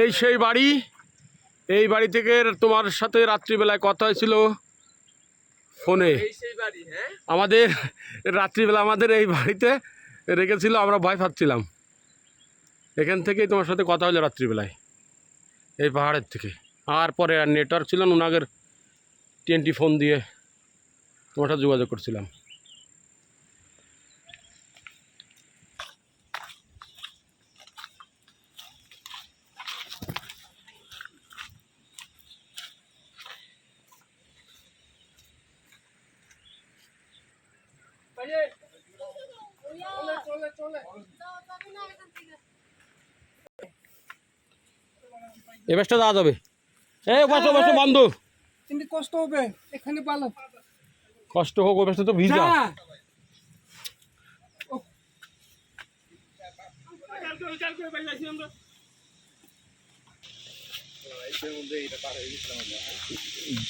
এই সেই বাড়ি, এই বাড়ি থেকে তোমার সাথে রাত্রিবেলায় কথা হয়েছিল ফোনে। আমাদের রাত্রিবেলা আমাদের এই বাড়িতে রেখেছিল, আমরা ভয় পাচ্ছিলাম। এখান থেকেই তোমার সাথে কথা হলো রাত্রিবেলায়, এই পাহাড়ের থেকে। আর পরে আর নেটওয়ার্ক ছিল না টিএনটি ফোন দিয়ে তোমার সাথে যোগাযোগ করছিলাম। এ বেশটা যাবে। এই বসো বসো বন্ধু। কিন্তু কষ্ট হবে এখানে ভালো কষ্ট হোক ও বেশটা তো ভিজা।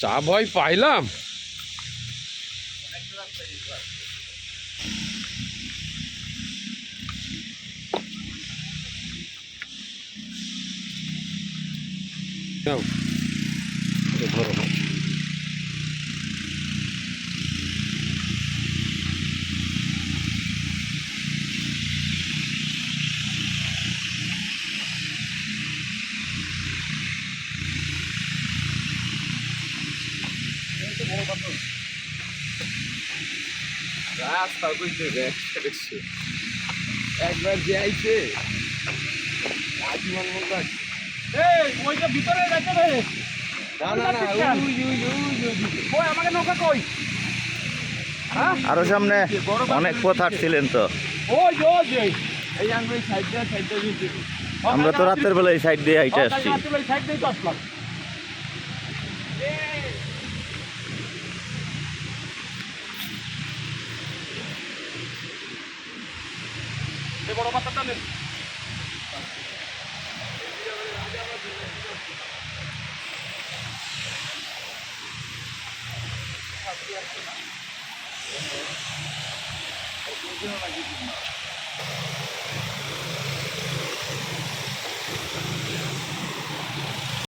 যা ভয় পাইলাম। নাও, এ ধরো রাস্তা বুঝতে দেখছি একবার যে আইছে আজীবন মতো আছে। এই ওইটা ভিতরে আমাকে নৌকা কই? আরও সামনে অনেক পথ হাঁটছিলেন তো। আমরা তো রাতের বেলা এই সাইড দিয়ে হাইটে আসছি। সাইড দিয়ে তো আসলাম এই বড় পাতাটা নেন